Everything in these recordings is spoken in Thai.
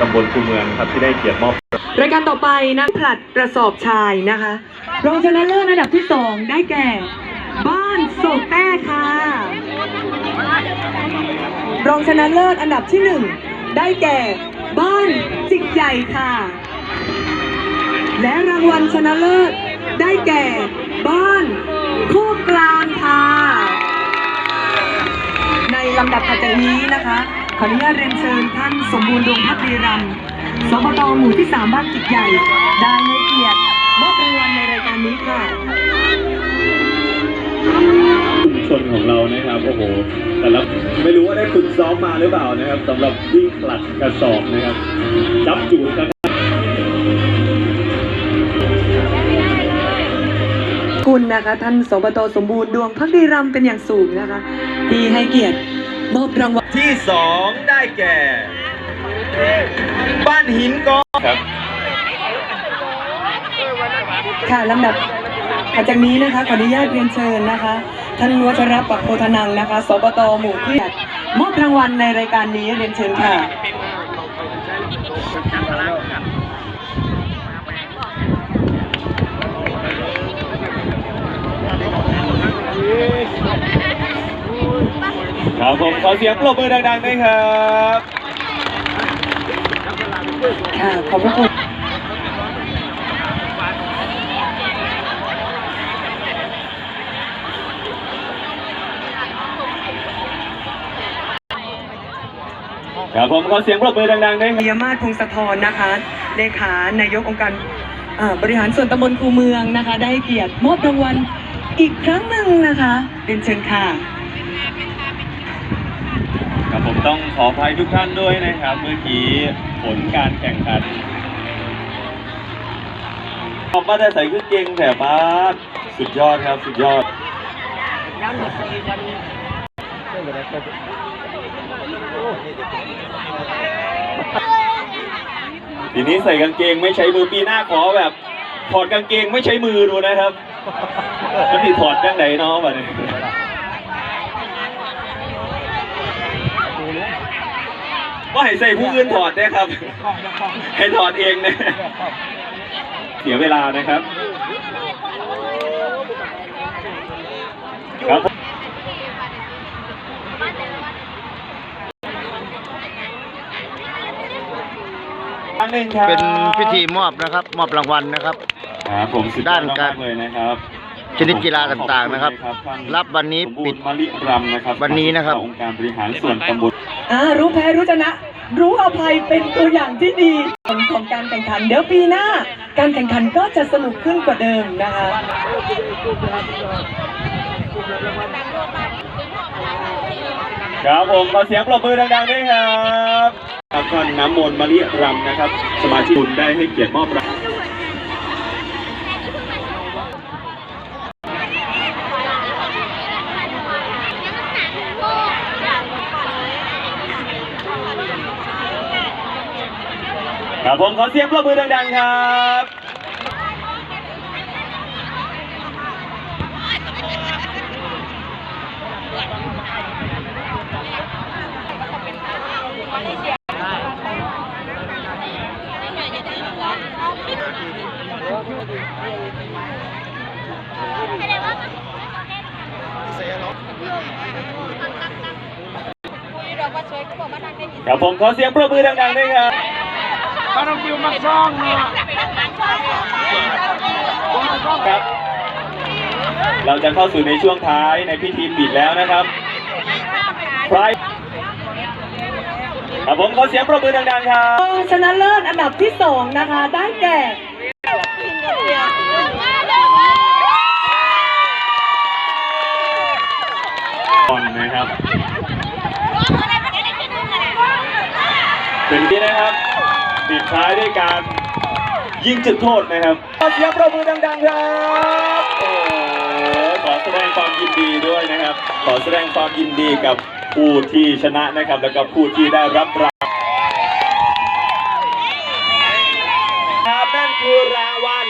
ตำบลคูเมืองครับที่ได้เกียรติมอบ รายการต่อไปนะผลัดกระสอบชายนะคะรองชนะเลิศอันดับที่สองได้แก่ บ้านโศกแต้ค่ะ รองชนะเลิศอันดับที่หนึ่งได้แก่ บ้านจิกใหญ่ค่ะ และรางวัลชนะเลิศได้แก่ บ้านโคกกลางค่ะ ในลำดับถัดจากนี้นะคะ ขออนุญาตเรียนเชิญท่านสมบูรณ์ดวงพักดีรำสปตหมู่ที่ 3 บ้านจิตใหญ่ ได้ให้เกียรติมอบรางวัลในรายการนี้ค่ะชุมชนของเรานะครับโอ้โหแต่ละไม่รู้ว่าได้ฝึกซ้อมมาหรือเปล่านะครับสำหรับวิ่งผลัดกระสอบนะครับจับจูดนะครับคุณนะคะท่านสปตสมบูรณ์ดวงพักดีรำเป็นอย่างสูงนะคะ ที่ให้เกียรติ มอบรางวัลที่สองได้แก่ บ้านหินกอครับค่ะลำดับถัดจากนี้นะคะขออนุญาตเรียนเชิญนะคะ ท่านวัชรปักโพธนังนะคะสปตหมู่ที่มอบรางวัลในรายการนี้เรียนเชิญค่ะ ครับ ผมขอเสียงปรบมือดังๆด้วยครับค่ะขอบพระคุณครับผมขอเสียงปรบมือดังๆด้วยครับเยมาศพงศธรนะคะ เลขานายกองค์การอ่าบริหารส่วนตำบลคูเมืองนะคะ ได้ให้เกียรติมอบรางวัลอีกครั้งหนึ่งนะคะเรียนเชิญค่ะ ครับผมต้องขออภัยทุกท่านด้วยนะครับ เมื่อกี้ผลการแข่งขันออกมาแต่ใส่ขึ้นเก่งแถบบ้านสุดยอดครับสุดยอดทีนี้ใส่กางเกงไม่ใช้มือปีหน้าขอแบบ ถอดกางเกงไม่ใช้มือดูนะครับมันที่ถอดจังไหนเนาะแบบนี้ ว่าให้ใส่ผู้อื่นถอดได้ครับ ให้ถอดเองนะเสียเวลานะครับครับครั้งหนึ่งครับเป็นพิธีมอบนะครับ มอบรางวัลนะครับ ครับผมสุดยอด้านการมเลยนะครับ ชนิดกีฬาต่างๆนะครับขอณรับวันนี้สมบูรณ์ปิดมะลิรำนะครับวันนี้นะครับองค์การบริหารส่วนตำบลอ่ารู้แพ้รู้ชนะ รู้อภัยเป็นตัวอย่างที่ดีของการแข่งขันเดี๋ยวปีหน้า การแข่งขันก็จะสนุกขึ้นกว่าเดิมนะคะครับผมขอเสียงปรบมือดังๆด้วยครับครับก็น้ำมนต์มะลิรำนะครับ สมาชิกคุณได้ให้เกียรติมอบราง ครับผมขอเสียงปรบมือดังๆครับครับผมขอเสียงปรบมือดังๆด้วยครับ ครับ เราจะเข้าสู่ในช่วงท้ายในพิธีปิดแล้วนะครับใครครับผมขอเสียงปรบมือดังๆครับรองชนะเลิศอันดับที่สองนะคะ ได้แก่ก่อนนะครับเป็นที่นะครับ ปิดท้ายด้วยการยิงจุดโทษนะครับขอเสียงปรบมือดังๆครับโอ้โหขอแสดงความยินดีด้วยนะครับ ขอแสดงความยินดีกับผู้ที่ชนะนะครับ แล้วก็ผู้ที่ได้รับรางวัลครับนั่นคือรางวัล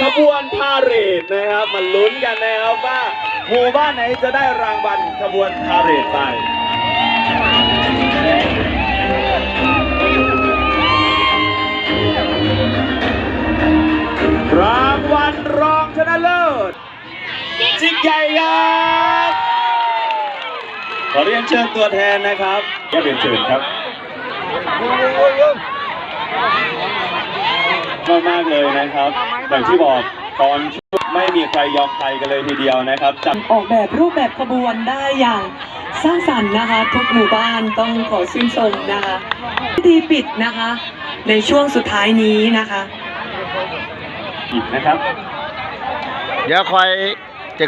ขบวนพาเหรดนะครับมาลุ้นกันนะครับว่าหมู่บ้านไหนจะได้รางวัลขบวนพาเหรดไป ดจิกใหญ่ครับขอเรียนเชิญตัวแทนนะครับแก้เรียนเชิญครับมากมากเลยนะครับอย่างที่บอกตอนชุดไม่มีใครยอมใครกันเลยทีเดียวนะครับจับออกแบบรูปแบบขบวนได้อย่างสร้างสรรค์นะคะ ทุกหมู่บ้านต้องขอชื่นชมนะคะพิธีปิดนะคะ ในช่วงสุดท้ายนี้นะคะปิดนะครับ เดี๋ยวคอยจะ